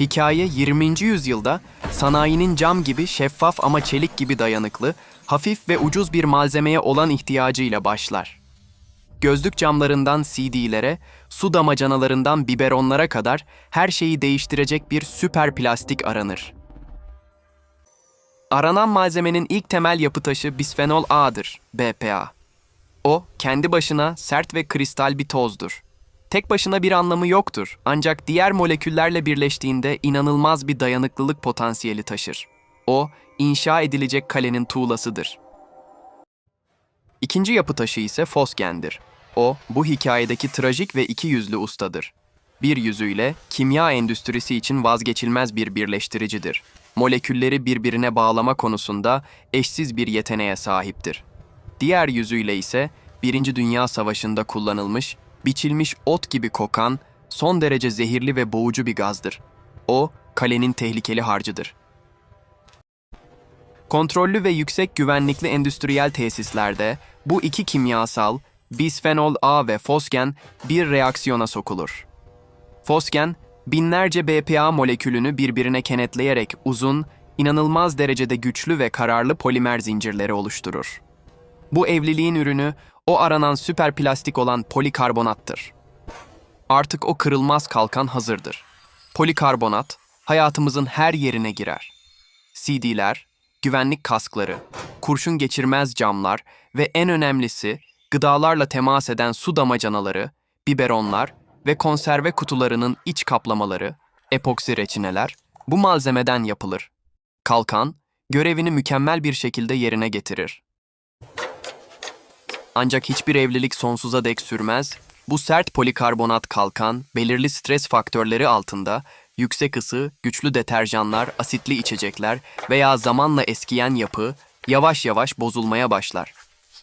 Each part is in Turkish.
Hikaye 20. yüzyılda sanayinin cam gibi şeffaf ama çelik gibi dayanıklı, hafif ve ucuz bir malzemeye olan ihtiyacıyla başlar. Gözlük camlarından CD'lere, su damacanalarından biberonlara kadar her şeyi değiştirecek bir süper plastik aranır. Aranan malzemenin ilk temel yapı taşı bisfenol A'dır, BPA. O, kendi başına sert ve kristal bir tozdur. Tek başına bir anlamı yoktur ancak diğer moleküllerle birleştiğinde inanılmaz bir dayanıklılık potansiyeli taşır. O, inşa edilecek kalenin tuğlasıdır. İkinci yapı taşı ise fosgendir. O, bu hikayedeki trajik ve iki yüzlü ustadır. Bir yüzüyle kimya endüstrisi için vazgeçilmez bir birleştiricidir. Molekülleri birbirine bağlama konusunda eşsiz bir yeteneğe sahiptir. Diğer yüzüyle ise Birinci Dünya Savaşı'nda kullanılmış, biçilmiş ot gibi kokan, son derece zehirli ve boğucu bir gazdır. O, kalenin tehlikeli harcıdır. Kontrollü ve yüksek güvenlikli endüstriyel tesislerde bu iki kimyasal, bisfenol A ve fosgen bir reaksiyona sokulur. Fosgen, binlerce BPA molekülünü birbirine kenetleyerek uzun, inanılmaz derecede güçlü ve kararlı polimer zincirleri oluşturur. Bu evliliğin ürünü o aranan süper plastik olan polikarbonattır. Artık o kırılmaz kalkan hazırdır. Polikarbonat hayatımızın her yerine girer. CD'ler, güvenlik kaskları, kurşun geçirmez camlar ve en önemlisi gıdalarla temas eden su damacanaları, biberonlar ve konserve kutularının iç kaplamaları, epoksi reçineler bu malzemeden yapılır. Kalkan, görevini mükemmel bir şekilde yerine getirir. Ancak hiçbir evlilik sonsuza dek sürmez. Bu sert polikarbonat kalkan, belirli stres faktörleri altında yüksek ısı, güçlü deterjanlar, asitli içecekler veya zamanla eskiyen yapı yavaş yavaş bozulmaya başlar.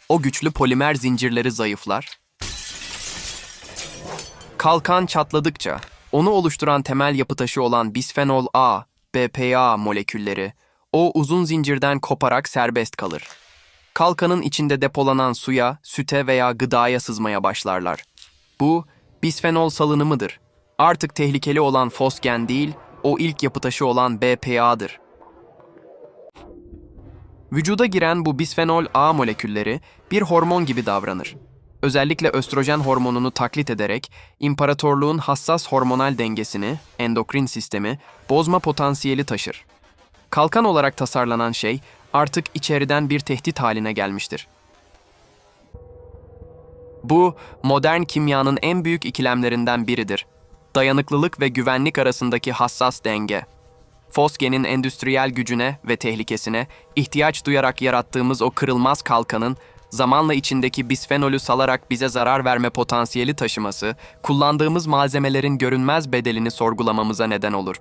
O güçlü polimer zincirleri zayıflar. Kalkan çatladıkça onu oluşturan temel yapı taşı olan bisfenol A, BPA molekülleri o uzun zincirden koparak serbest kalır kalkanın içinde depolanan suya, süte veya gıdaya sızmaya başlarlar. Bu, bisfenol salınımıdır. Artık tehlikeli olan fosgen değil, o ilk yapı taşı olan BPA'dır. Vücuda giren bu bisfenol A molekülleri bir hormon gibi davranır. Özellikle östrojen hormonunu taklit ederek imparatorluğun hassas hormonal dengesini, endokrin sistemi, bozma potansiyeli taşır. Kalkan olarak tasarlanan şey artık içeriden bir tehdit haline gelmiştir. Bu, modern kimyanın en büyük ikilemlerinden biridir. Dayanıklılık ve güvenlik arasındaki hassas denge. Fosgen'in endüstriyel gücüne ve tehlikesine ihtiyaç duyarak yarattığımız o kırılmaz kalkanın zamanla içindeki bisfenolü salarak bize zarar verme potansiyeli taşıması, kullandığımız malzemelerin görünmez bedelini sorgulamamıza neden olur.